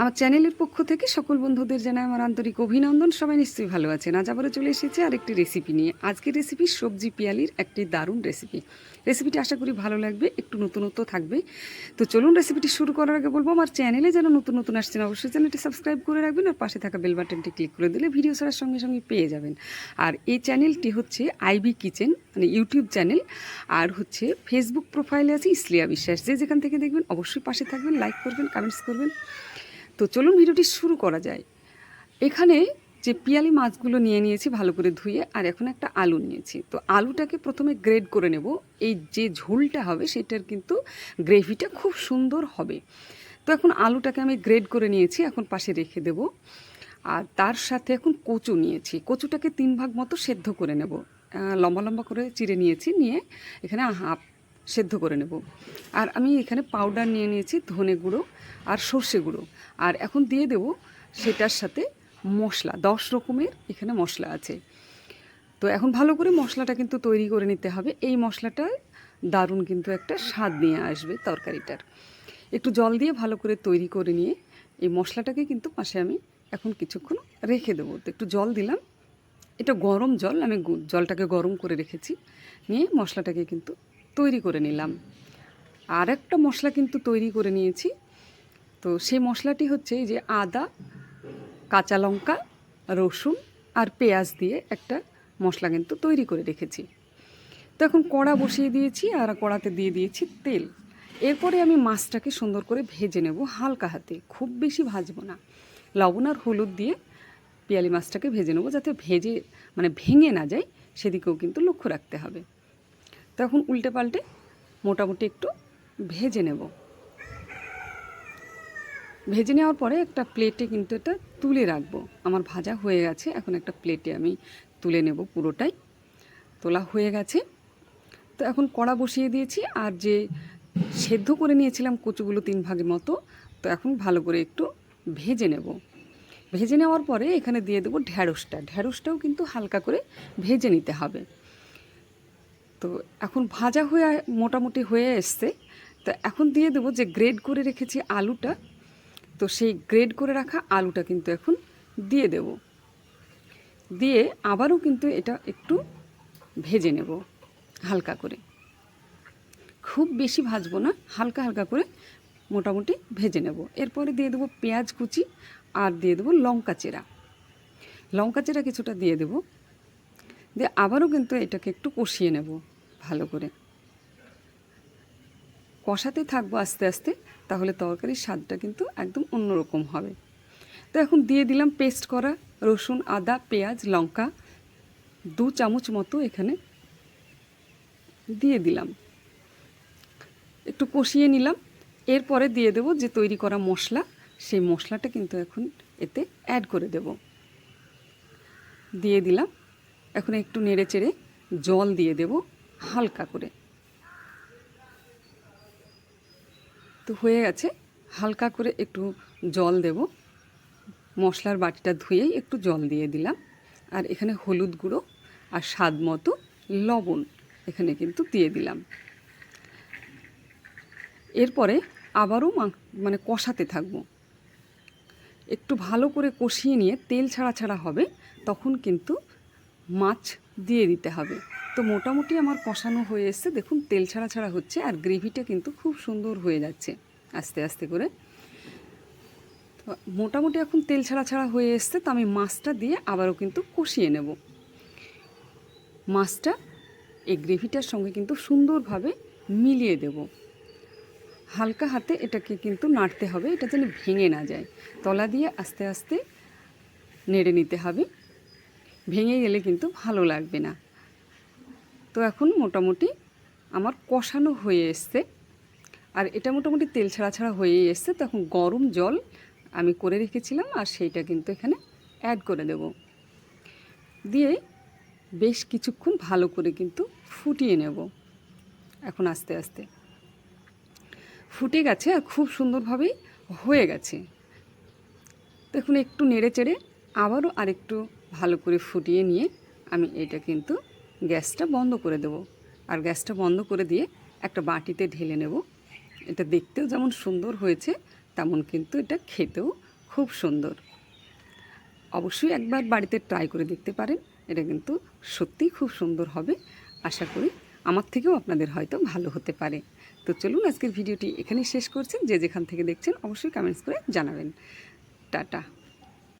আমার চ্যানেলের পক্ষ থেকে সকল বন্ধুদের জানাই আমার আন্তরিক অভিনন্দন। সবাই নিশ্চয়ই ভালো আছেন। আজ আবারও চলে এসেছে আরেকটি রেসিপি নিয়ে। আজকের রেসিপি সবজি পিয়ালির একটি দারুণ রেসিপি রেসিপিটি আশা করি ভালো লাগবে, একটু নতুনত্ব থাকবে। তো চলুন রেসিপিটি শুরু করার আগে বলব, আমার চ্যানেলে যেন নতুন নতুন আসছেন, অবশ্যই চ্যানেলটি সাবস্ক্রাইব করে রাখবেন আর পাশে থাকা বেল বাটনটি ক্লিক করে দিলে ভিডিও ছাড়ার সঙ্গে সঙ্গে পেয়ে যাবেন। আর এই চ্যানেলটি হচ্ছে আইবি কিচেন মানে ইউটিউব চ্যানেল আর হচ্ছে ফেসবুক প্রোফাইলে আছে ইসলিয়া বিশ্বাস। যে যেখান থেকে দেখবেন, অবশ্যই পাশে থাকবেন লাইক করবেন কমেন্টস করবেন। তো চলুন ভিডিওটি শুরু করা যায়। এখানে যে পিয়ালি মাছগুলো নিয়ে নিয়েছি ভালো করে ধুয়ে, আর এখন একটা আলু নিয়েছি। তো আলুটাকে প্রথমে গ্রেড করে নেব। এই যে ঝোলটা হবে, সেটার কিন্তু গ্রেভিটা খুব সুন্দর হবে। তো এখন আলুটাকে আমি গ্রেড করে নিয়েছি, এখন পাশে রেখে দেব। আর তার সাথে এখন কচু নিয়েছি। কচুটাকে তিন ভাগ মতো সেদ্ধ করে নেব। লম্বা লম্বা করে চিড়ে নিয়েছি, নিয়ে এখানে হাফ সেদ্ধ করে নেব। আর আমি এখানে পাউডার নিয়ে নিয়েছি ধনে গুঁড়ো আর সর্ষে গুঁড়ো। আর এখন দিয়ে দেব সেটার সাথে মশলা, দশ রকমের এখানে মশলা আছে। তো এখন ভালো করে মশলাটা কিন্তু তৈরি করে নিতে হবে। এই মশলাটা দারুণ কিন্তু একটা স্বাদ নিয়ে আসবে তরকারিটার। একটু জল দিয়ে ভালো করে তৈরি করে নিয়ে এই মশলাটাকে কিন্তু পাশে আমি এখন কিছুক্ষণ রেখে দেবো। তো একটু জল দিলাম। এটা গরম জল, আমি জলটাকে গরম করে রেখেছি। নিয়ে মশলাটাকে কিন্তু তৈরি করে নিলাম। আর একটা মশলা কিন্তু তৈরি করে নিয়েছি। তো সেই মশলাটি হচ্ছে যে আদা, কাঁচা লঙ্কা, রসুন আর পেঁয়াজ দিয়ে একটা মশলা কিন্তু তৈরি করে রেখেছি। তো এখন কড়া বসিয়ে দিয়েছি আর কড়াতে দিয়ে দিয়েছি তেল। এরপরে আমি মাছটাকে সুন্দর করে ভেজে নেব হালকা হাতে, খুব বেশি ভাজবো না। লবণ আর হলুদ দিয়ে পিয়ালি মাছটাকে ভেজে নেব যাতে ভেজে মানে ভেঙে না যায়, সেদিকেও কিন্তু লক্ষ্য রাখতে হবে। তখন উল্টে পাল্টে মোটামুটি একটু ভেজে নেব। ভেজে নেওয়ার পরে একটা প্লেটে কিন্তু এটা তুলে রাখব। আমার ভাজা হয়ে গেছে, এখন একটা প্লেটে আমি তুলে নেব পুরোটাই। তোলা হয়ে গেছে। তো এখন কড়া বসিয়ে দিয়েছি আর যে সেদ্ধ করে নিয়েছিলাম কচুগুলো তিন ভাগের মতো, তো এখন ভালো করে একটু ভেজে নেব। ভেজে নেওয়ার পরে এখানে দিয়ে দেবো ঢ্যাঁড়সটা ঢ্যাঁড়সটাও কিন্তু হালকা করে ভেজে নিতে হবে। তো এখন ভাজা হয়ে মোটামুটি হয়ে এসছে। তো এখন দিয়ে দেবো যে গ্রেড করে রেখেছি আলুটা। তো সেই গ্রেড করে রাখা আলুটা কিন্তু এখন দিয়ে দেব। দিয়ে আবারও কিন্তু এটা একটু ভেজে নেব হালকা করে। খুব বেশি ভাজবো না, হালকা হালকা করে মোটামুটি ভেজে নেব। এরপরে দিয়ে দেবো পেঁয়াজ কুচি আর দিয়ে দেবো লঙ্কা চেরা। লঙ্কা চেরা কিছুটা দিয়ে দেবো। দিয়ে আবারও কিন্তু এটাকে একটু কষিয়ে নেব ভালো করে। কষাতে থাকব আস্তে আস্তে, তাহলে তরকারির স্বাদটা কিন্তু একদম অন্যরকম হবে। তো এখন দিয়ে দিলাম পেস্ট করা রসুন, আদা, পেঁয়াজ, লঙ্কা, দু চামচ মতো এখানে দিয়ে দিলাম। একটু কষিয়ে নিলাম। এরপরে দিয়ে দেবো যে তৈরি করা মশলা, সেই মশলাটা কিন্তু এখন এতে অ্যাড করে দেব। দিয়ে দিলাম। এখন একটু নেড়ে চেড়ে জল দিয়ে দেব হালকা করে। তো হয়ে গেছে, হালকা করে একটু জল দেব। মশলার বাটিটা ধুয়েই একটু জল দিয়ে দিলাম। আর এখানে হলুদ গুঁড়ো আর স্বাদ মতো লবণ এখানে কিন্তু দিয়ে দিলাম। এরপরে আবারও মানে কষাতে থাকব। একটু ভালো করে কষিয়ে নিয়ে তেল ছাড়া ছাড়া হবে, তখন কিন্তু মাছ দিয়ে দিতে হবে। তো মোটামুটি আমার কষানো হয়ে এসছে। দেখুন, তেল ছাড়া ছাড়া হচ্ছে আর গ্রেভিটা কিন্তু খুব সুন্দর হয়ে যাচ্ছে আস্তে আস্তে করে। তো মোটামুটি এখন তেল ছাড়া ছাড়া হয়ে এসছে, তো আমি মাছটা দিয়ে আবারও কিন্তু কষিয়ে নেব। মাছটা এই গ্রেভিটার সঙ্গে কিন্তু সুন্দরভাবে মিলিয়ে দেবো। হালকা হাতে এটাকে কিন্তু নাড়তে হবে, এটা যেন ভেঙে না যায়। তলা দিয়ে আস্তে আস্তে নেড়ে নিতে হবে। ভেঙে গেলে কিন্তু ভালো লাগবে না। তো এখন মোটামুটি আমার কষানো হয়ে এসছে। আর এটা মোটামুটি তেল ছাড়া ছাড়া হয়ে এসছে। তখন গরম জল আমি করে রেখেছিলাম আর সেইটা কিন্তু এখানে অ্যাড করে দেব। দিয়ে বেশ কিছুক্ষণ ভালো করে কিন্তু ফুটিয়ে নেব। এখন আস্তে আস্তে। ফুটে গেছে আর খুব সুন্দরভাবেই হয়ে গেছে। দেখুন একটু নেড়ে চেড়ে আবারও আরেকটু ভালো করে ফুটিয়ে নিয়ে আমি এটা কিন্তু গ্যাসটা বন্ধ করে দেব। আর গ্যাসটা বন্ধ করে দিয়ে একটা বাটিতে ঢেলে নেব। এটা দেখতেও যেমন সুন্দর হয়েছে, তেমন কিন্তু এটা খেতেও খুব সুন্দর। অবশ্যই একবার বাড়িতে ট্রাই করে দেখতে পারেন, এটা কিন্তু সত্যিই খুব সুন্দর হবে। আশা করি আমার থেকেও আপনাদের হয়তো ভালো হতে পারে। তো চলুন আজকের ভিডিওটি এখানেই শেষ করছেন যে যেখান থেকে দেখছেন অবশ্যই কমেন্টস করে জানাবেন। টাটা।